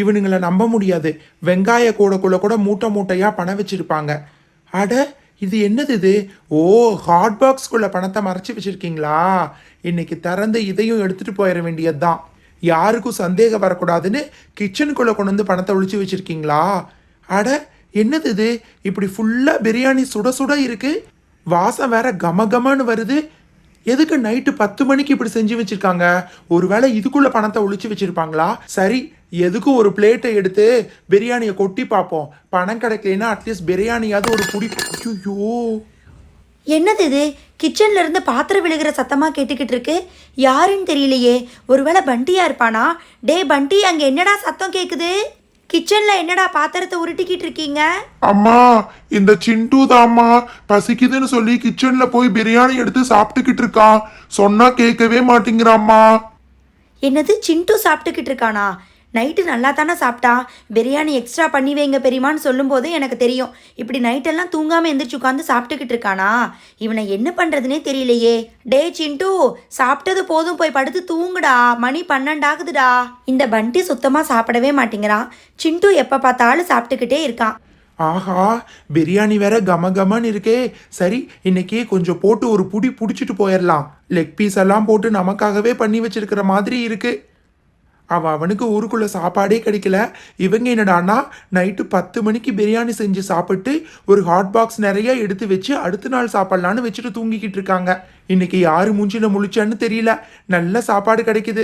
இவனுங்களை நம்ப முடியாது. வெங்காய கூடக்குள்ள கூட மூட்டை மூட்டையாக பணம் வச்சுருப்பாங்க. அட இது என்னது இது? ஓ ஹாட் பாக்ஸ்குள்ளே பணத்தை மறைச்சி வச்சுருக்கீங்களா? இன்னைக்கு திறந்து இதையும் எடுத்துகிட்டு போயிட வேண்டியதுதான். யாருக்கும் சந்தேகம் வரக்கூடாதுன்னு கிச்சனுக்குள்ளே கொண்டு வந்து பணத்தை ஒழிச்சு வச்சுருக்கீங்களா? அட என்னது இது? இப்படி ஃபுல்லாக பிரியாணி சுட சுட இருக்குது வாசம் வேற கம கமன்னு வருது. எதுக்கு நைட்டு பத்து மணிக்கு இப்படி செஞ்சு வச்சிருக்காங்க? ஒருவேளை இதுக்குள்ள பணத்தை ஒழிச்சு வச்சிருப்பாங்களா? சரி எதுக்கும் ஒரு பிளேட்டை எடுத்து பிரியாணியை கொட்டி பார்ப்போம். பணம் கிடைக்கலனா அட்லீஸ்ட் பிரியாணியாவது ஒரு புடி ஐயோ என்னது இது? கிச்சன்ல இருந்து பாத்திரம் விழுகிற சத்தமா கேட்டுக்கிட்டு இருக்கு. யாருன்னு தெரியலையே. ஒருவேளை பண்டியா இருப்பானா? டே பண்டி அங்க என்னடா சத்தம் கேக்குது? கிச்சன்ல என்னடா பாத்திரத்தை உருட்டிக்கிட்டு இருக்கீங்க? அம்மா இந்த சிண்டு தாம்மா பசிக்குதுன்னு சொல்லி கிச்சன்ல போய் பிரியாணி எடுத்து சாப்பிட்டுக்கிட்டு இருக்கான். சொன்னா கேட்கவே மாட்டேங்கிறாம்மா. என்னது சிண்டு சாப்பிட்டுக்கிட்டு இருக்கானா? நைட்டு நல்லா தானே சாப்பிட்டா? பிரியாணி எக்ஸ்ட்ரா பண்ணி வைங்க பெரியமான்னு சொல்லும்போது எனக்கு தெரியும். இப்படி நைட்டெல்லாம் தூங்காமல் எந்திரிச்சு உட்காந்து சாப்பிட்டுக்கிட்டு இருக்கானா? இவனை என்ன பண்ணுறதுனே தெரியலையே. டே சிண்டு சாப்பிட்டது போதும். போய் படுத்து தூங்குடா. மணி பன்னெண்டாகுதுடா. இந்த பண்டி சுத்தமாக சாப்பிடவே மாட்டேங்கிறான். சிண்டு எப்போ பார்த்தாலும் சாப்பிட்டுக்கிட்டே இருக்கான். ஆஹா பிரியாணி வேற கம கமன்னு இருக்கே. சரி இன்னைக்கே கொஞ்சம் போட்டு ஒரு புடி புடிச்சிட்டு போயிடலாம் லெக் பீஸ் எல்லாம் போட்டு நமக்காகவே பண்ணி வச்சிருக்கிற மாதிரி இருக்கு. அவன் அவனுக்கு ஊருக்குள்ள சாப்பாடே கிடைக்கல. இவங்க என்னடான்னா நைட்டு பத்து மணிக்கு பிரியாணி செஞ்சு சாப்பிட்டு ஒரு ஹாட் பாக்ஸ் நிறைய எடுத்து வச்சு அடுத்த நாள் சாப்பிடலான்னு வச்சுட்டு தூங்கிக்கிட்டு இருக்காங்க. இன்னைக்கு யாரு மூஞ்சில முழிச்சான்னு தெரியல. நல்ல சாப்பாடு கிடைக்குது.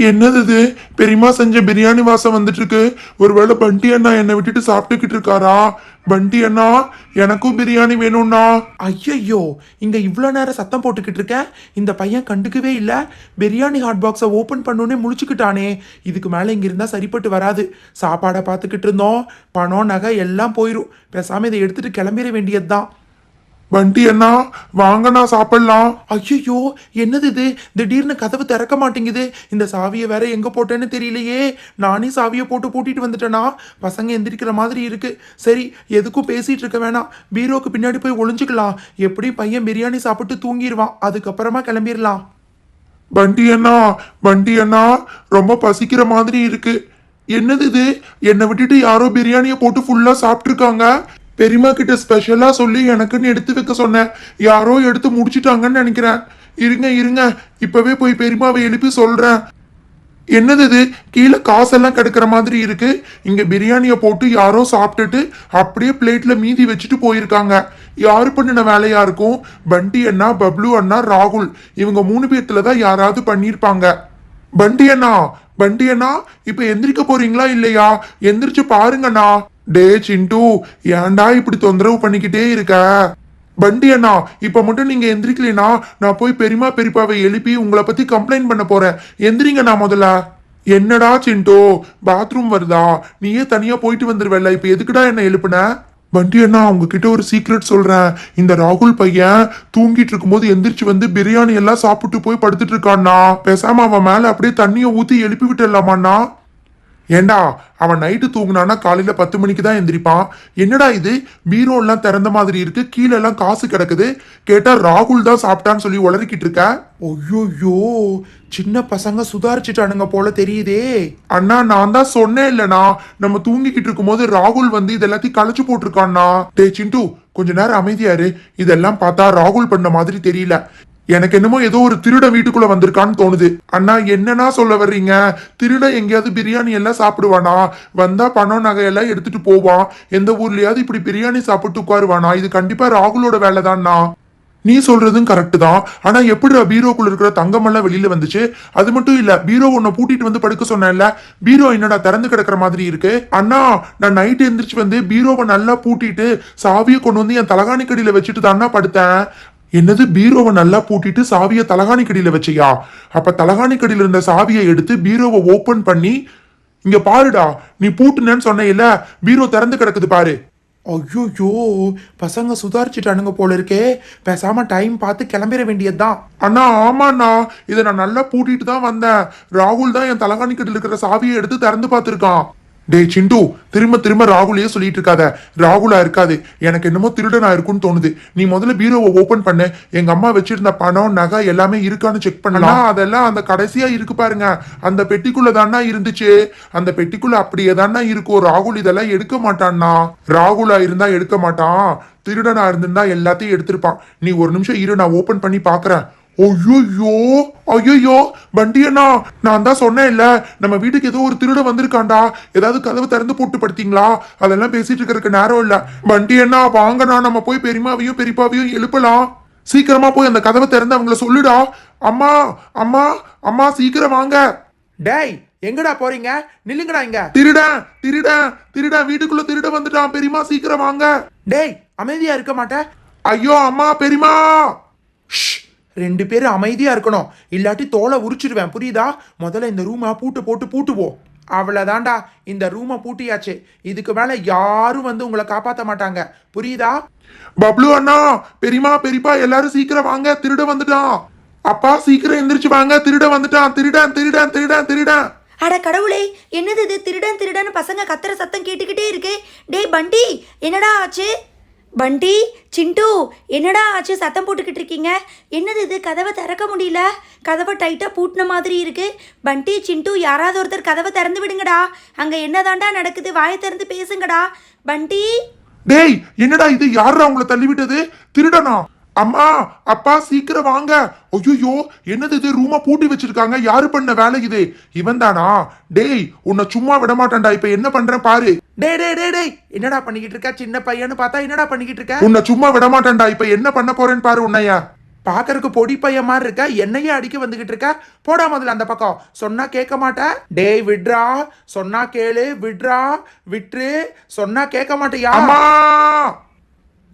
என்னது இது? பெரியம்மா செஞ்ச பிரியாணி வாசம் வந்துட்டு இருக்கு ஒருவேளை பண்டி அண்ணா என்னை விட்டுட்டு சாப்பிட்டுக்கிட்டு இருக்காரா? பண்டி அண்ணா எனக்கும் பிரியாணி வேணும்னா ஐயையோ இங்க இவ்வளோ நேரம் சத்தம் போட்டுக்கிட்டு இருக்கேன் இந்த பையன் கண்டுக்கவே இல்லை. பிரியாணி ஹாட் பாக்ஸை ஓப்பன் பண்ணோன்னே முழிச்சுக்கிட்டானே. இதுக்கு மேலே இங்க இருந்தா சரிப்பட்டு வராது. சாப்பாடை பார்த்துக்கிட்டு இருந்தோம். பணம் நகை எல்லாம் போயிடும் பேசாம இதை எடுத்துட்டு கிளம்பிட வேண்டியதுதான். வண்டி அண்ணா வாங்கண்ணா சாப்பிடலாம். ஐயோ என்னது இது? திடீர்னு கதவு திறக்க மாட்டேங்குது. இந்த சாவியை வேற எங்க போட்டேன்னு தெரியலையே. நானே சாவியை போட்டு பூட்டிட்டு வந்துட்டேனா? பசங்க எந்திரிக்கிற மாதிரி இருக்கு. சரி எதுக்கும் பேசிட்டு இருக்க வேணாம். பீரோக்கு பின்னாடி போய் ஒளிஞ்சுக்கலாம். எப்படி பையன் பிரியாணி சாப்பிட்டு தூங்கிடுவான் அதுக்கப்புறமா கிளம்பிடலாம் வண்டி அண்ணா வண்டி அண்ணா ரொம்ப பசிக்கிற மாதிரி இருக்கு. என்னது இது? என்னை விட்டுட்டு யாரோ பிரியாணியை போட்டு ஃபுல்லாக சாப்பிட்ருக்காங்க பெரியம்மா கிட்ட ஸ்பெஷலா சொல்லி எனக்குன்னு எடுத்து வைக்க சொன்னேன். யாரோ எடுத்து முடிச்சிட்டாங்கன்னு நினைக்கிறேன். இருங்க இருங்க. இப்பவே போய் பெரியம்மாவை எழுப்பி சொல்றேன். என்னது இது? கீழே காசெல்லாம் கிடக்கிற மாதிரி இருக்கு. இங்க பிரியாணியை போட்டு யாரோ சாப்பிட்டுட்டு அப்படியே பிளேட்ல மீதி வச்சுட்டு போயிருக்காங்க. யாரு பண்ணின வேலையா இருக்கும்? பண்டி அண்ணா பப்ளு அண்ணா ராகுல். இவங்க மூணு பேர்த்துல தான் யாராவது பண்ணியிருப்பாங்க. பண்டி அண்ணா பண்டி அண்ணா இப்ப எந்திரிக்க போறீங்களா இல்லையா? எந்திரிச்சு பாருங்கண்ணா. டே சிண்டு ஏன்டா இப்படி தொந்தரவு பண்ணிக்கிட்டே இருக்க? பண்டி அண்ணா இப்ப மட்டும் நீங்க எந்திரிக்கலனா நான் போய் பெரியமா பெரியப்பாவை எழுப்பி உங்களை பத்தி கம்ப்ளைண்ட் பண்ண போறேன். எந்திரிங்க நான் முதல்ல. என்னடா சிண்டோ பாத்ரூம் வருதா? நீயே தனியா போயிட்டு வந்துருவல்ல இப்ப எதுக்குடா என்ன எழுப்புன? பண்டி அண்ணா உங்ககிட்ட ஒரு சீக்ரெட் சொல்றேன். இந்த ராகுல் பையன் தூங்கிட்டு இருக்கும்போது எந்திரிச்சு வந்து பிரியாணி எல்லாம் சாப்பிட்டு போய் படுத்துட்டு இருக்கான்னா? பேசாம அவன் மேல அப்படியே தண்ணியை ஊத்தி எழுப்பி விட்டுடலாமாண்ணா? ஏண்டா அவன் நைட்டு தூங்குனானா காலையில பத்து மணிக்கு தான் எந்திரிப்பான்? என்னடா இது? பீரோ எல்லாம் திறந்த மாதிரி இருக்கு கீழே எல்லாம் காசு கிடக்குது. கேட்டா ராகுல் தான் சாப்பிட்டான்னு சொல்லி உளறிக்கிட்டு இருக்க? ஐயோயோ சின்ன பசங்க சுதாரிச்சுட்டானுங்க போல தெரியுதே. அண்ணா நான் தான் சொன்னேன் இல்லனா நம்ம தூங்கிக்கிட்டு இருக்கும்போது ராகுல் வந்து இது எல்லாத்தையும் களைச்சு போட்டிருக்கான்னா? டே சிண்டு கொஞ்ச நேரம் அமைதியாரு இதெல்லாம் பார்த்தா ராகுல் பண்ண மாதிரி தெரியல. எனக்கு என்னமோ ஏதோ ஒரு திருட வீட்டுக்குள்ள வந்திருக்கான்னு தோணுது. அண்ணா என்னன்னா சொல்ல வர்றீங்க? திருட எங்கேயாவது பிரியாணி எல்லாம் சாப்பிடுவானா? வந்தா பணம் நகையெல்லாம் எடுத்துட்டு போவான் எந்த ஊர்லயாவது இப்படி பிரியாணி சாப்பிட்டு உட்காருவானா? இது கண்டிப்பா ராகுலோட வேலை நீ சொல்றதும் கரெக்ட் தான். ஆனா எப்படி பீரோக்குள்ள இருக்கிற தங்கமெல்லாம் வெளியில வந்துச்சு? அது மட்டும் இல்ல பீரோ உன்னை பூட்டிட்டு வந்து படுக்க சொன்னேன்ல. பீரோ என்னடா திறந்து கிடக்குற மாதிரி இருக்கு? அண்ணா நான் நைட் எந்திரிச்சு வந்து பீரோவை நல்லா பூட்டிட்டு சாவியை கொண்டு வந்து என் தலகாணி கடியில வச்சுட்டு தானா படுத்தேன். என்னது பீரோவை நல்லா பூட்டிட்டு சாவியை தலகாணி கடியில வச்சியா? அப்ப தலகாணி கடியில இருந்த சாவியை எடுத்து பீரோவை ஓபன் பண்ணி இங்க பாருடா நீ பூட்டுனேன்னு சொன்ன பீரோ திறந்து கிடக்குது பாரு. ஐயோயோ பசங்க சுதாரிச்சுட்டானுங்க போல இருக்கே. பேசாம டைம் பார்த்து கிளம்பிட வேண்டியதுதான். அண்ணா ஆமாண்ணா. இதை நான் நல்லா பூட்டிட்டு தான் வந்தேன். ராகுல் தான் என் தலகாணி கட்டில் இருக்கிற சாவியை எடுத்து திறந்து பார்த்துருக்கான். டேய் சிண்டு திரும்ப திரும்ப ராகுலையே சொல்லிட்டு இருக்காத. ராகுலா இருக்காது. எனக்கு என்னமோ திருடனா இருக்கும்னு தோணுது. நீ முதல்ல பீரோவை ஓபன் பண்ணு. எங்க அம்மா வச்சிருந்த பணம் நகை எல்லாமே இருக்கான்னு செக் பண்ணலாம். அதெல்லாம் அந்த கடைசியா இருக்கு பாருங்க. அந்த பெட்டிக்குள்ள தானா இருந்துச்சு. அந்த பெட்டிக்குள்ள அப்படியே தானா இருக்கும் ராகுல் இதெல்லாம் எடுக்க மாட்டான்னா? ராகுலா இருந்தா எடுக்க மாட்டான். திருடனா இருந்திருந்தா எல்லாத்தையும் எடுத்திருப்பான். நீ ஒரு நிமிஷம் இரு நான் ஓபன் பண்ணி பாக்குறேன். ஐயோ ஐயோ வண்டி அண்ணா நான் தான் சொன்னேன்ல நம்ம வீட்டுக்கு ஏதோ ஒரு திருட வந்திருக்கான்டா. ஏதாவது கதவு திறந்து போட்டு படுத்தீங்களா? அதெல்லாம் பேசிட்டு இருக்கிறதுக்கு நேரம் இல்ல. வண்டி அண்ணா வாங்கண்ணா நம்ம போய் பெரியமாவையும் பெரியப்பாவையும் எழுப்பலாம். சீக்கிரமா போய் அந்த கதவை திறந்து அவங்கள சொல்லுடா. அம்மா அம்மா அம்மா சீக்கிரம் வாங்க. டேய் எங்கடா போறீங்க? நில்லுங்கடா இங்க. திருடன் திருடன் திருடன் வீட்டுக்குள்ள திருட வந்துட்டான். பெரியமா சீக்கிரம் வாங்க. டேய் அமைதியா இருக்க மாட்டே. ஐயோ அம்மா பெரியமா ரெண்டு பேரும் அமைதியா இருக்கணும். இல்லாட்டி தோலை உரிச்சிடுவேன் புரியுதா? முதல்ல இந்த ரூமை பூட்டு போட்டு பூட்டுவோம். அவ்வளவுதான்டா. இந்த ரூமை பூட்டியாச்சு. இதுக்கு மேல யாரும் வந்து உங்களை காப்பாத்த மாட்டாங்க. புரியுதா? பப்ளு அண்ணா பெரியமா பெரியப்பா எல்லாரும் சீக்கிரம் வாங்க. திருட வந்துட்டான். அப்பா சீக்கிரம் எந்திரிச்சு வாங்க. திருட வந்துட்டான். திருடன் திருடன் திருடன் திருடன். அட கடவுளே என்னது இது? திருடன் திருடன் பசங்க கத்துற சத்தம் கேட்டுக்கிட்டே இருக்கு. டேய் பண்டி என்னடா ஆச்சு? பண்டி சிண்டு என்னடா ஆச்சு? சத்தம் போட்டுக்கிட்டு இருக்கீங்க என்னது இது? கதவை திறக்க முடியல. கதவை டைட்டாக பூட்டின மாதிரி இருக்குது பண்டி சிண்டு யாராவது ஒருத்தர் கதவை திறந்து விடுங்கடா. அங்கே என்னதாண்டா நடக்குது? வாயை திறந்து பேசுங்கடா. பண்டி டேய் என்னடா இது? யாரா உங்களை தள்ளி விட்டது திருடனா? அம்மா அப்பா சீக்கிரம் வாங்க. ஐயோ என்னது இது? ரூமா பூட்டி வச்சிருக்காங்க. யாரு பண்ண வேலை இது? இவன் தானா டேய் உன்னை சும்மா விட மாட்டேன்டா இப்ப என்ன பண்றேன் பாரு. டேய் டேய் டேய் டேய் என்னடா பண்ணிக்கிட்டு இருக்க? சின்ன பையன்னு பார்த்தா என்னடா பண்ணிக்கிட்டு இருக்க? உன்னை சும்மா விட மாட்டேன்டா இப்ப என்ன பண்ண போறேன்னு பாரு உன்னைய. பாக்கறதுக்கு பொடி பையன் மாதிரி இருக்க? என்னையே அடிக்க வந்துகிட்டு இருக்க? போடா முதல்ல அந்த பக்கம். சொன்னா கேட்க மாட்ட. டேய் விட்றா. சொன்னா கேளு. விட்றா. விட்டுரு. சொன்னா கேட்க மாட்டியா?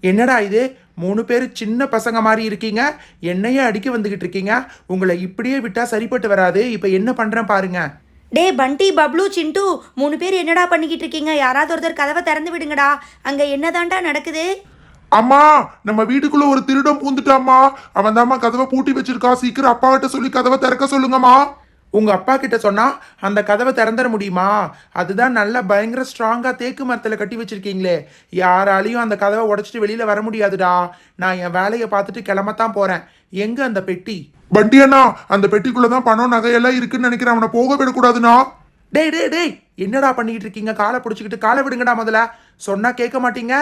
என்னடா இது? மூணு பேர் சின்ன பசங்க மாதிரி இருக்கீங்க. என்னையே அடிக்க வந்துகிட்டு இருக்கீங்க. உங்களை இப்படியே விட்டா சரிப்பட்டு வராது. இப்போ என்ன பண்றேன் பாருங்க. டேய் பண்டி பப்ளு சிண்டு மூணு பேர் என்னடா பண்ணிக்கிட்டு இருக்கீங்க? யாராவது ஒருத்தர் கதவை திறந்து விடுங்கடா. அங்கே என்னதாண்டா நடக்குது? அம்மா நம்ம வீட்டுக்குள்ள ஒரு திருடன் பூந்துட்டாம்மா. அவன் தாம்மா கதவை பூட்டி வச்சிருக்கா. சீக்கிரம் அப்பா கிட்ட சொல்லி கதவை திறக்க சொல்லுங்கம்மா. உங்க அப்பா கிட்ட சொன்னா அந்த கதவை திறந்துட முடியுமா? அதுதான் நல்ல பயங்கர ஸ்ட்ராங்கா தேக்கு மரத்துல கட்டி வச்சிருக்கீங்களே. யாராலையும் அந்த கதவை உடைச்சிட்டு வெளியில வர முடியாதுடா. நான் என் வேலையை பார்த்துட்டு கிளம்பத்தான் போறேன். எங்க அந்த பெட்டி? வண்டி அண்ணா அந்த பெட்டிக்குள்ளதான் பணம் நகையெல்லாம் இருக்குன்னு நினைக்கிறேன். அவனை போக விடக்கூடாதுண்ணா. டேய் டேய் டேய் என்னடா பண்ணிக்கிட்டு இருக்கீங்க? காலை பிடிச்சிக்கிட்டு காலை விடுங்கடா முதல்ல. சொன்னா கேட்க மாட்டீங்க?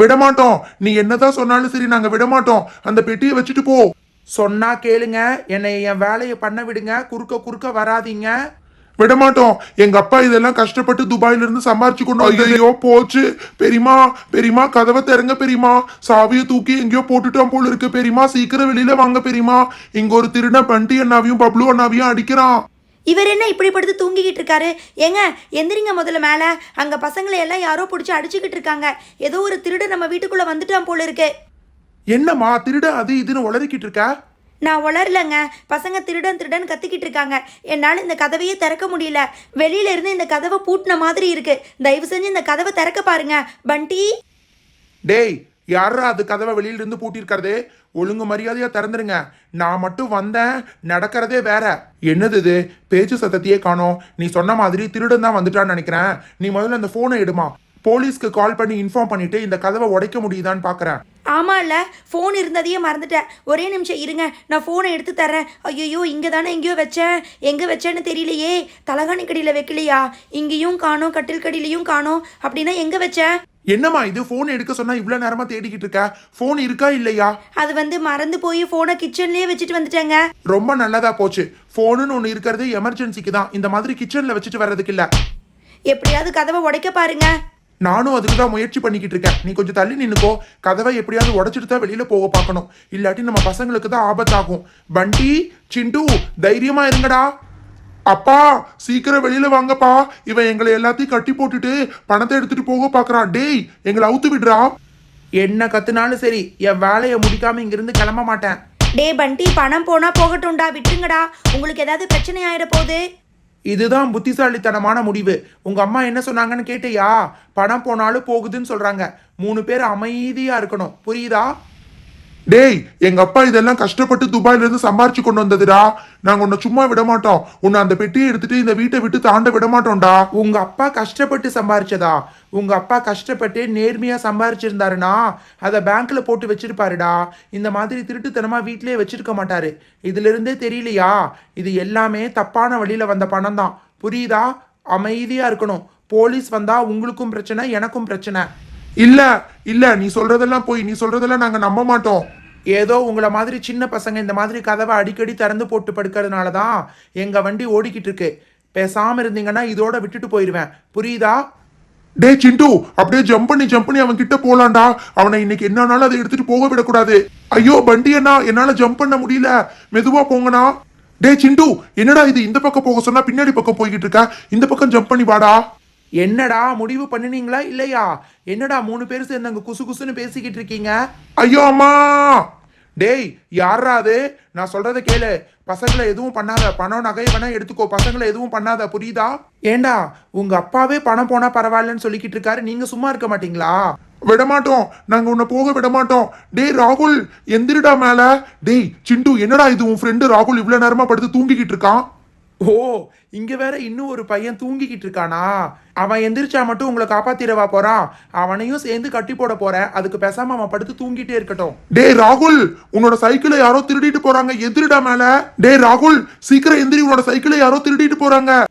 விட மாட்டோம் நீ என்னதான் சொன்னாலும் சரி நாங்க விட மாட்டோம் அந்த பெட்டியை வச்சுட்டு போ. சொன்னா கேளுங்க. என்னை என் வேலையை பண்ண விடுங்க. குறுக்க குறுக்க வராதீங்க. விட மாட்டோம் எங்க அப்பா இதெல்லாம் கஷ்டப்பட்டு துபாயில இருந்து சம்பாரிச்சு கொண்டு வந்து- ஐயோ போச்சு. பெரியமா பெரியமா கதவை திறங்க பெரியமா சாவியை தூக்கி எங்கேயோ போட்டுட்டோம் போல இருக்கு. பெரியமா சீக்கிரம் வெளியில வாங்க பெரியமா இங்க ஒரு திருட பண்டி அண்ணாவையும் பப்ளு அண்ணாவையும் அடிக்கிறான். இவர் என்ன இப்படி படுத்து தூங்கிக்கிட்டு இருக்காரு? ஏங்க எந்திரிங்க முதல்ல மேலே. அங்கே பசங்களை எல்லாம் யாரோ பிடிச்சி அடிச்சுக்கிட்டு இருக்காங்க. ஏதோ ஒரு திருடு நம்ம வீட்டுக்குள்ளே வந்துட்டான் போல இருக்கு. என்னம்மா திருட? அது இதுன்னு உளறிக்கிட்டு இருக்க நான் உளரலங்க பசங்க திருடன் திருடன் கத்திக்கிட்டு இருக்காங்க என்னால் இந்த கதவையே திறக்க முடியல. வெளியில இருந்து இந்த கதவை பூட்டின மாதிரி இருக்கு. தயவு செஞ்சு இந்த கதவை திறக்க பாருங்க. பண்டி? டேய் யாரா அது கதவை வெளியில இருந்து பூட்டியிருக்கிறது? ஒழுங்கு மரியாதையா திறந்துருங்க. நான் மட்டும் வந்தேன். நடக்கிறதே வேற. என்னது இது? பேச்சு சத்தத்தையே காணோம். நீ சொன்ன மாதிரி திருடன் தான் வந்துட்டான்னு நினைக்கிறேன். நீ முதல்ல அந்த போனை எடுமா. போலீஸ்க்கு கால் பண்ணி இன்ஃபார்ம் பண்ணிட்டு இந்த கதவை உடைக்க முடியுதான்னு பார்க்கறேன் ஆமாம் இல்லை ஃபோன் இருந்ததையே மறந்துட்டேன். ஒரே நிமிஷம் இருங்க நான் ஃபோனை எடுத்து தரேன் ஐயோ இங்கே தானே எங்கேயோ வச்சேன். எங்கே வச்சேன்னு தெரியலையே. தலகாணி கடியில் வைக்கலையா? இங்கேயும் காணோம் கட்டில் கடியிலையும் காணோம். அப்படின்னா எங்கே வச்சேன் என்னம்மா இது? போன் எடுக்க சொன்னா இவ்வளவு நேரமா தேடிக்கிட்டு இருக்க? போன் இருக்கா இல்லையா? அது வந்து மறந்து போய் ஃபோனை கிச்சன்லேயே வச்சுட்டு வந்துட்டேங்க. ரொம்ப நல்லதா போச்சு. போனுன்னு ஒன்று இருக்கிறது எமர்ஜென்சிக்கு தான். இந்த மாதிரி கிச்சன்ல வச்சுட்டு வர்றதுக்கு இல்ல. எப்படியாவது கதவை உடைக்க பாருங்க. நானும் அதுக்கு தான் முயற்சி பண்ணிக்கிட்டு இருக்கேன். நீ கொஞ்சம் தள்ளி நின்னுக்கோ. கதவை எப்படியாவது உடச்சிட்டு தான் வெளியில போக பார்க்கணும். இல்லாட்டி நம்ம பசங்களுக்கு தான் ஆபத்தாகும். பண்டி சிண்டு தைரியமா இருங்கடா. அப்பா சீக்கிரம் வெளியில வாங்கப்பா. இவன் எங்களை எல்லாத்தையும் கட்டி போட்டுட்டு பணத்தை எடுத்துட்டு போக பாக்குறான் டேய் எங்களை அவுத்து விடுறா. என்ன கத்துனாலும் சரி என் வேலையை முடிக்காம இங்கிருந்து கிளம்ப மாட்டேன். டே பண்டி பணம் போனா போகட்டும்டா. விட்டுருங்கடா. உங்களுக்கு ஏதாவது பிரச்சனை ஆயிட போகுது? இதுதான் புத்திசாலித்தனமான முடிவு. உங்க அம்மா என்ன சொன்னாங்கன்னு கேட்டியா? பணம் போனாலும் போகுதுன்னு சொல்றாங்க. மூணு பேர் அமைதியா இருக்கணும். புரியுதா? டேய் எங்க அப்பா இதெல்லாம் கஷ்டப்பட்டு துபாயில இருந்து சம்பாரிச்சு கொண்டு வந்ததுடா. நாங்க உன்னை சும்மா விட மாட்டோம் உன்னை அந்த பெட்டியை எடுத்துட்டு இந்த வீட்டை விட்டு தாண்ட விட மாட்டோம்டா உங்க அப்பா கஷ்டப்பட்டு சம்பாரிச்சதா? உங்க அப்பா கஷ்டப்பட்டு நேர்மையா சம்பாரிச்சிருந்தாருன்னா அதை பேங்க்ல போட்டு வச்சிருப்பாருடா. இந்த மாதிரி திருட்டுத்தனமா வீட்லயே வச்சிருக்க மாட்டாரு. இதுல இருந்தே தெரியலையா? இது எல்லாமே தப்பான வழியில வந்த பணம் தான் புரியுதா? அமைதியா இருக்கணும். போலீஸ் வந்தா உங்களுக்கும் பிரச்சனை எனக்கும் பிரச்சனை. இல்ல இல்ல நீ சொல்றதெல்லாம் போய் நீ சொல்றதெல்லாம் நாங்க நம்ப மாட்டோம். ஏதோ உங்களை மாதிரி சின்ன பசங்க இந்த மாதிரி கதவை அடிக்கடி திறந்து போட்டு படுக்கிறதுனால தான் எங்க வண்டி ஓடிக்கிட்டு இருக்கு. பேசாம இருந்தீங்கன்னா இதோட விட்டுட்டு போயிடுவேன் புரியுதா? டேய் சிண்டு அப்படியே ஜம்ப் பண்ணி ஜம்ப் பண்ணி அவன் கிட்ட போலாம்டா. அவனை இன்னைக்கு என்னன்னாலும் அதை எடுத்துட்டு போக விடக்கூடாது. ஐயோ பண்டி அண்ணா என்னால ஜம்ப் பண்ண முடியல. மெதுவா போங்கண்ணா. டேய் சிண்டு என்னடா இது? இந்த பக்கம் போக சொன்னா பின்னாடி பக்கம் போய்கிட்டு இருக்க. இந்த பக்கம் ஜம்ப் பண்ணி வாடா. என்னடா முடிவு பண்ணினீங்களா இல்லையா? என்னடா மூணு பேர் சேர்ந்து அங்க குசு குசுன்னு பேசிக்கிட்டு இருக்கீங்க? ஐயோ அம்மா! டேய் யாரா அது? நான் சொல்றத கேளு. பசங்களை எதுவும் பண்ணாத. பணம் நகை வேணா எடுத்துக்கோ. பசங்களை எதுவும் பண்ணாத. புரியுதா? ஏண்டா உங்க அப்பாவே பணம் போனா பரவாயில்லன்னு சொல்லிக்கிட்டு இருக்காரு. நீங்க சும்மா இருக்க மாட்டீங்களா? விட மாட்டோம் நாங்க உன்னை போக விட மாட்டோம் டேய் ராகுல் எந்திரிடா மேல. டேய் சிண்டு என்னடா இது? உன் ஃப்ரெண்டு ராகுல் இவ்வளவு நேரமா படுத்து தூங்கிக்கிட்டு இருக்கான். ஓ இங்க வேற இன்னும் ஒரு பையன் தூங்கிக்கிட்டு இருக்கானா? அவன் எந்திரிச்சா மட்டும் உங்களை காப்பாத்திடவா போறான்? அவனையும் சேர்ந்து கட்டி போட போறேன். அதுக்கு பேசாம அவன் படுத்து தூங்கிட்டே இருக்கட்டும். டேய் ராகுல் உன்னோட சைக்கிளை யாரோ திருடிட்டு போறாங்க. எந்திரிடா மேல. டேய் ராகுல் சீக்கிரம் எந்திரி. உன்னோட சைக்கிளை யாரோ திருடிட்டு போறாங்க.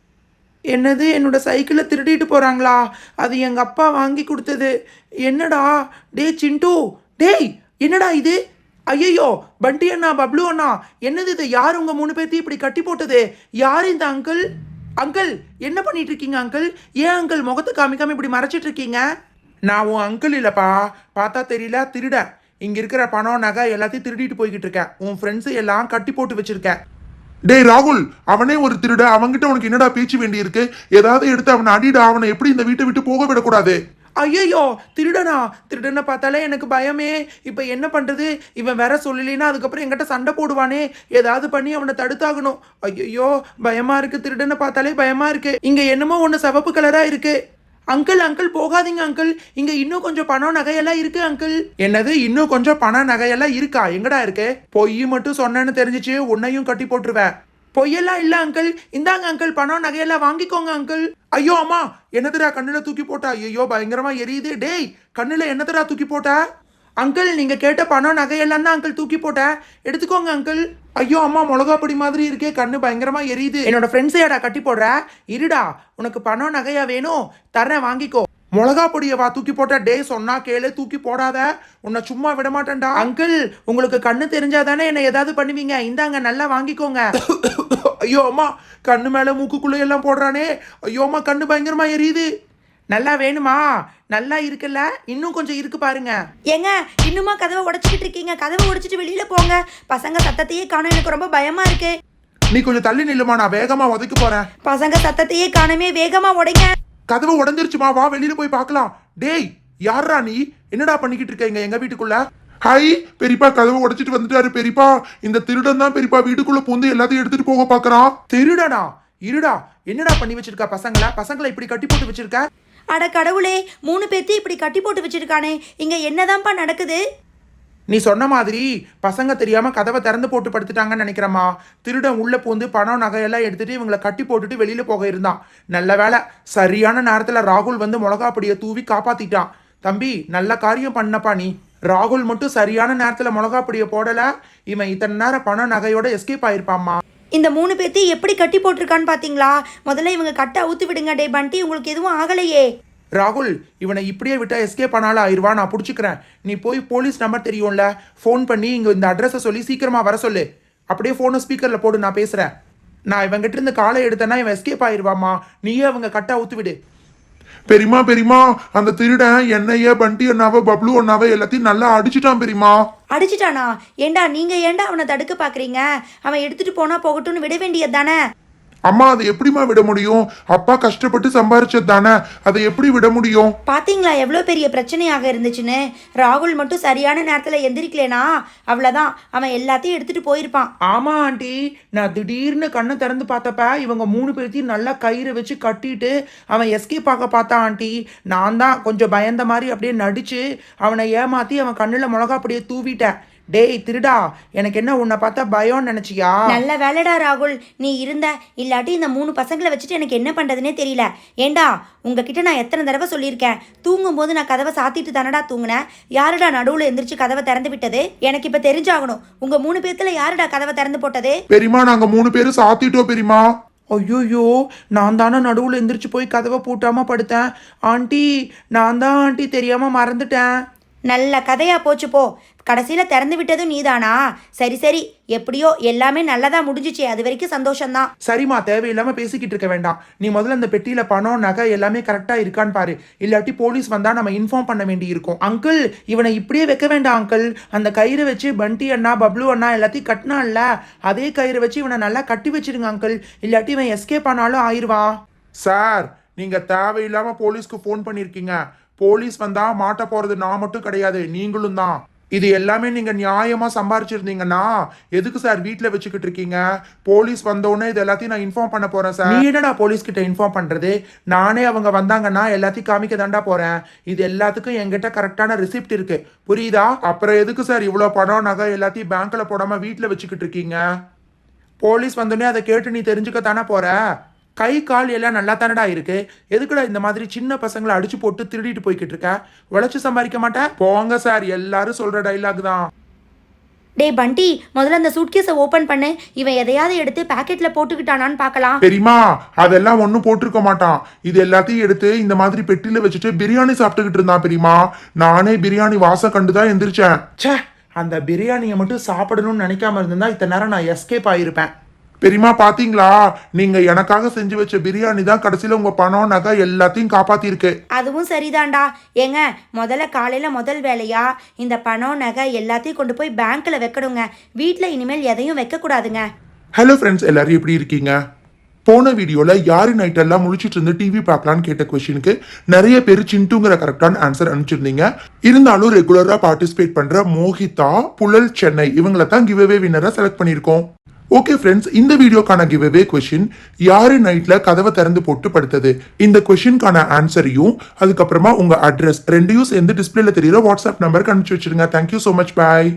என்னது? என்னோட சைக்கிளை திருடிட்டு போறாங்களா? அது எங்க அப்பா வாங்கி கொடுத்தது. என்னடா? டேய் சிண்டு. டேய் என்னடா இது? ஐயையோ பண்டி அண்ணா பப்ளு அண்ணா என்னது இது? யார் உங்கள் மூணு பேர்த்தையும் இப்படி கட்டி போட்டது? யார் இந்த அங்கிள் அங்கிள் என்ன பண்ணிட்டு இருக்கீங்க அங்கிள் ஏன் அங்கிள் முகத்தை காமிக்காம இப்படி மறைச்சிட்டு இருக்கீங்க? நான் உன் அங்கிள் இல்லைப்பா. பார்த்தா தெரியல திருட. இங்கே இருக்கிற பணம் நகை எல்லாத்தையும் திருடிட்டு போய்கிட்டு இருக்கேன். உன் ஃப்ரெண்ட்ஸ் எல்லாம் கட்டி போட்டு வச்சிருக்கேன். டேய் ராகுல் அவனே ஒரு திருட. அவன்கிட்ட உனக்கு என்னடா பேச்சு வேண்டியிருக்கு? ஏதாவது எடுத்து அவனை அடிடா. அவனை எப்படி இந்த வீட்டை விட்டு போக விடக்கூடாது? ஐயையோ திருடனா? திருடனை பார்த்தாலே எனக்கு பயமே. இப்போ என்ன பண்ணுறது இவன் வேற சொல்லலைன்னா அதுக்கப்புறம் என்கிட்ட சண்டை போடுவானே. ஏதாவது பண்ணி அவனை தடுத்தாகணும். ஐயையோ பயமாக இருக்குது திருடனை பார்த்தாலே பயமாக இருக்குது இங்கே என்னமோ ஒன்று சிவப்பு கலராக இருக்குது அங்கிள் அங்கிள் போகாதீங்க அங்கிள். இங்க இன்னும் கொஞ்சம் பணம் நகையெல்லாம் இருக்கு அங்கிள். என்னது? இன்னும் கொஞ்சம் பணம் நகையெல்லாம் இருக்கா? எங்கடா இருக்கு? பொய் மட்டும் சொன்னேன்னு தெரிஞ்சிச்சு உன்னையும் கட்டி போட்டுருவேன். பொய்யெல்லாம் இல்லை அங்கிள் இந்தாங்க அங்கிள் பணம் நகையெல்லாம் வாங்கிக்கோங்க அங்கிள் ஐயோ அம்மா என்னதுடா கண்ணில் தூக்கி போட்டா? ஐயோ பயங்கரமா எரியுது. டேய் கண்ணில் என்னதுடா தூக்கி போட்டா? அங்கிள் நீங்கள் கேட்ட பணம் நகையெல்லாம் தான் அங்கிள் தூக்கி போட்டேன் எடுத்துக்கோங்க அங்கிள் ஐயோ அம்மா மிளகா பொடி மாதிரி இருக்கே. கண்ணு பயங்கரமாக எரியுது. என்னோட ஃப்ரெண்ட்ஸையாடா கட்டி போடுற. இருடா உனக்கு பணம் நகையா வேணும்? தரேன் வாங்கிக்கோ. மிளகா பொடியை வா தூக்கி போட்ட டே சொன்னா கேளு தூக்கி போடாத. உன்னை சும்மா விட மாட்டேன்டா அங்கிள் உங்களுக்கு கண்ணு தெரிஞ்சாதானே என்ன ஏதாவது பண்ணுவீங்க? இந்தாங்க நல்லா வாங்கிக்கோங்க. ஐயோ அம்மா கண்ணு மேல மூக்குக்குள்ள எல்லாம் போடுறானே. ஐயோ அம்மா கண்ணு பயங்கரமா எரியுது. நல்லா வேணுமா? நல்லா இருக்குல்ல? இன்னும் கொஞ்சம் இருக்கு பாருங்க. ஏங்க இன்னுமா கதவை உடைச்சிக்கிட்டு இருக்கீங்க? கதவை உடைச்சிட்டு வெளியில போங்க. பசங்க சத்தத்தையே காணோம். எனக்கு ரொம்ப பயமா இருக்கு. நீ கொஞ்சம் தள்ளி நில்லுமா நான் வேகமா உதைக்க போறேன். பசங்க சத்தத்தையே காணமே வேகமா உடைங்க. கதவு உடஞ்சிருச்சுமா வா வெளியில போய் பார்க்கலாம். டேய் யாரா நீ? என்னடா பண்ணிக்கிட்டு இருக்க எங்க வீட்டுக்குள்ள? ஹாய் பெரியப்பா கதவை உடைச்சிட்டு வந்துட்டாரு பெரியப்பா. இந்த திருடன் தான் பெரியப்பா வீட்டுக்குள்ள பூந்து எல்லாத்தையும் எடுத்துட்டு போக பாக்குறான் திருடனா? இருடா என்னடா பண்ணி வச்சிருக்க பசங்களை? பசங்களை இப்படி கட்டி போட்டு வச்சிருக்க? அட கடவுளே மூணு பேர்த்தையும் இப்படி கட்டி போட்டு வச்சிருக்கானே. இங்க என்னதான்ப்பா நடக்குது? நீ சொன்ன மாதிரி பசங்க தெரியாமல் கதவை திறந்து போட்டு படுத்துட்டாங்கன்னு நினைக்கிறம்மா. திருடன் உள்ளே பூந்து பணம் நகையெல்லாம் எடுத்துகிட்டு இவங்களை கட்டி போட்டுட்டு வெளியில் போக இருந்தான். நல்ல வேலை சரியான நேரத்தில் ராகுல் வந்து மிளகா பொடியை தூவி காப்பாற்றிட்டான் தம்பி நல்ல காரியம் பண்ணப்பா நீ. ராகுல் மட்டும் சரியான நேரத்தில் மிளகா பொடியை இவன் இத்தனை நேரம் பணம் நகையோட எஸ்கேப் ஆயிருப்பாம்மா. இந்த மூணு பேர்த்தையும் எப்படி கட்டி போட்டிருக்கான்னு பார்த்தீங்களா முதல்ல இவங்க கட்டை அவுத்து விடுங்க டே பண்டி உங்களுக்கு எதுவும் ஆகலையே. ராகுல் இவனை இப்படியே விட்டா எஸ்கேப் பண்ணாலும் ஆயிடுவா நான் பிடிச்சிக்கிறேன். நீ போய் போலீஸ் நம்பர் தெரியும்ல? ஃபோன் பண்ணி இங்கே இந்த அட்ரஸை சொல்லி சீக்கிரமா வர சொல்லு. அப்படியே ஃபோனை ஸ்பீக்கரில் போடு நான் பேசுகிறேன் நான் இவங்கிட்ட இருந்து காலை எடுத்தேன்னா இவன் எஸ்கேப் ஆயிடுவாம்மா நீயே அவங்க கட்டா ஊத்து விடு பெரியமா பெரியமா அந்த திருடன் என்னைய பண்டி அண்ணாவை பப்ளு அண்ணாவை எல்லாத்தையும் நல்லா அடிச்சிட்டான் பெரியமா அடிச்சிட்டானா? ஏண்டா நீங்க ஏண்டா அவனை தடுக்க பாக்குறீங்க? அவன் எடுத்துட்டு போனா போகட்டும்னு விட வேண்டியது தானே? அம்மா அதை எப்படிம்மா விட முடியும்? அப்பா கஷ்டப்பட்டு சம்பாரிச்சது தானே? அதை எப்படி விட முடியும்? பாத்தீங்களா எவ்வளோ பெரிய பிரச்சனையாக இருந்துச்சுன்னு? ராகுல் மட்டும் சரியான நேரத்தில் எந்திரிக்கலேனா அவ்வளோதான் அவன் எல்லாத்தையும் எடுத்துட்டு போயிருப்பான். ஆமா ஆண்டி. நான் திடீர்னு கண்ணை திறந்து பார்த்தப்ப இவங்க மூணு பேர்த்தையும் நல்லா கயிறு வச்சு கட்டிட்டு அவன் எஸ்கேப் ஆக பார்த்தான் ஆண்டி நான் தான் கொஞ்சம் பயந்த மாதிரி அப்படியே நடிச்சு அவனை ஏமாத்தி அவன் கண்ணில் மிளகா அப்படியே தூவிட்டேன். டேய் திருடா. எனக்கு என்ன உன்னை பார்த்தா பயம்னு நினைச்சியா? நல்ல வேலைடா ராகுல். நீ இருந்த இல்லாட்டி இந்த மூணு பசங்களை வச்சுட்டு எனக்கு என்ன பண்றதுனே தெரியல. ஏண்டா உங்ககிட்ட நான் எத்தனை தடவை சொல்லியிருக்கேன்? தூங்கும்போது நான் கதவை சாத்திட்டு தானடா தூங்கினேன்? யாருடா நடுவில் எந்திரிச்சு கதவை திறந்து விட்டது? எனக்கு இப்போ தெரிஞ்சாகணும். உங்க மூணு பேர்த்துல யாருடா கதவை திறந்து போட்டது? பெரியமா நாங்க மூணு பேரும் சாத்திட்டோம் பெரியமா ஐயோயோ நான் தானே நடுவில் எந்திரிச்சு போய் கதவை பூட்டாம படுத்தேன். ஆண்டி நான் தான் ஆண்டி தெரியாம மறந்துட்டேன். நல்ல கதையா போச்சு போ. கடைசியில திறந்து விட்டதும் நீதானா? சரி சரி. எப்படியோ எல்லாமே நல்லதா முடிஞ்சிச்சு. அது வரைக்கும் சந்தோஷம்தான். சரிம்மா தேவையில்லாம பேசிக்கிட்டு இருக்க வேண்டாம். நீ முதல்ல அந்த பெட்டியில பணம் நகை எல்லாமே கரெக்டா இருக்கான்னு பாரு. இல்லாட்டி போலீஸ் வந்தா நம்ம இன்ஃபார்ம் பண்ண வேண்டி இருக்கும் அங்கிள் இவனை இப்படியே வைக்க வேண்டாம் அங்கிள் அந்த கயிறு வச்சு பண்டி அண்ணா பப்ளு அண்ணா எல்லாத்தையும் கட்டினான்ல. அதே கயிறு வச்சு இவனை நல்லா கட்டி வச்சிருங்க அங்கிள் இல்லாட்டி இவன் எஸ்கேப் ஆனாலும் ஆயிருவான் சார் நீங்க தேவையில்லாம போலீஸ்க்கு ஃபோன் பண்ணிருக்கீங்க. போலீஸ் வந்தா மாட்ட போறது நான் மட்டும் கிடையாது நீங்களும் தான். இது எல்லாமே நீங்க நியாயமா சம்பாரிச்சிருந்தீங்கன்னா எதுக்கு சார் வீட்ல வச்சுக்கிட்டு இருக்கீங்க? போலீஸ் வந்தோடனே இது எல்லாத்தையும் நான் இன்ஃபார்ம் பண்ண போறேன் சார். நீ என்னடா போலீஸ் கிட்ட இன்ஃபார்ம் பண்றது? நானே அவங்க வந்தாங்கன்னா எல்லாத்தையும் காமிக்க தாண்டா போறேன். இது எல்லாத்துக்கும் என்கிட்ட கரெக்டான ரிசிப்ட் இருக்கு. புரியுதா? அப்புறம் எதுக்கு சார் இவ்வளவு பணம் நகை எல்லாத்தையும் பேங்க்ல போடாம வீட்ல வச்சுக்கிட்டு இருக்கீங்க? போலீஸ் வந்தோடனே அதை கேட்டு நீ தெரிஞ்சுக்க தானே போற? கை கால் எல்லாம் நல்லா தானடா இருக்கு? எதுக்குடா இந்த மாதிரி சின்ன பசங்களை அடிச்சு போட்டு திருடிட்டு போய்கிட்டு இருக்க? உழைச்சு சம்பாதிக்க மாட்டேன் போங்க சார் எல்லாரும் சொல்ற டைலாக் தான். டேய் பண்டி முதல்ல அந்த சூட்கேஸை ஓப்பன் பண்ணு. இவன் எதையாவது எடுத்து பாக்கெட்ல போட்டுக்கிட்டானான்னு பார்க்கலாம். தெரியுமா அதெல்லாம் ஒன்றும் போட்டிருக்க மாட்டான். இது எல்லாத்தையும் எடுத்து இந்த மாதிரி பெட்டியில வச்சுட்டு பிரியாணி சாப்பிட்டுக்கிட்டு இருந்தான் பெரியமா நானே பிரியாணி வாசம் கண்டுதான் எந்திரிச்சேன். ச்சே அந்த பிரியாணியை மட்டும் சாப்பிடணும்னு நினைக்காம இருந்திருந்தா இத்தனை நேரம் நான் எஸ்கேப் ஆயிருப்பேன். பெரியமா பாத்தீங்களா? நீங்க எனக்காக செஞ்சு வச்ச பிரியாணி தான் கடைசியில உங்க பணம் நகை எல்லாத்தையும் காப்பாத்திருக்கு. அதுவும் சரிதான்டா. ஏங்க முதல்ல காலையில முதல் வேலையா? இந்த பணம் நகை எல்லாத்தையும் கொண்டு போய் பேங்க்ல வைக்கணுங்க. வீட்டில் இனிமேல் எதையும் வைக்கக்கூடாதுங்க ஹலோ ஃப்ரெண்ட்ஸ் எல்லாரும் எப்படி இருக்கீங்க? போன வீடியோல யாரு நைட் எல்லாம் முழிச்சிட்டு இருந்து டிவி பார்க்கலான்னு கேட்ட கொஸ்டினுக்கு நிறைய பேர் சிண்டுங்கிற கரெக்டான ஆன்சர் அனுப்பிச்சிருந்தீங்க. இருந்தாலும் ரெகுலரா பார்ட்டிசிபேட் பண்ற மோகிதா புழல் சென்னை இவங்களை தான் கிவ்அவே வின்னரா செலக்ட் பண்ணியிருக்கோம். ஓகே ஃப்ரெண்ட்ஸ் இந்த வீடியோக்கான கிவ்அவே கொஷின் யாரு நைட்ல கதவை திறந்து போட்டு படுத்தது? இந்த கொஷினுக்கான ஆன்சரையும் அதுக்கப்புறமா உங்க அட்ரஸ் ரெண்டையும் சேர்ந்து டிஸ்பிளேல தெரியுற வாட்ஸ்அப் நம்பருக்கு அனுப்பிச்சு வச்சிருங்க தேங்க்யூ ஸோ மச் பாய்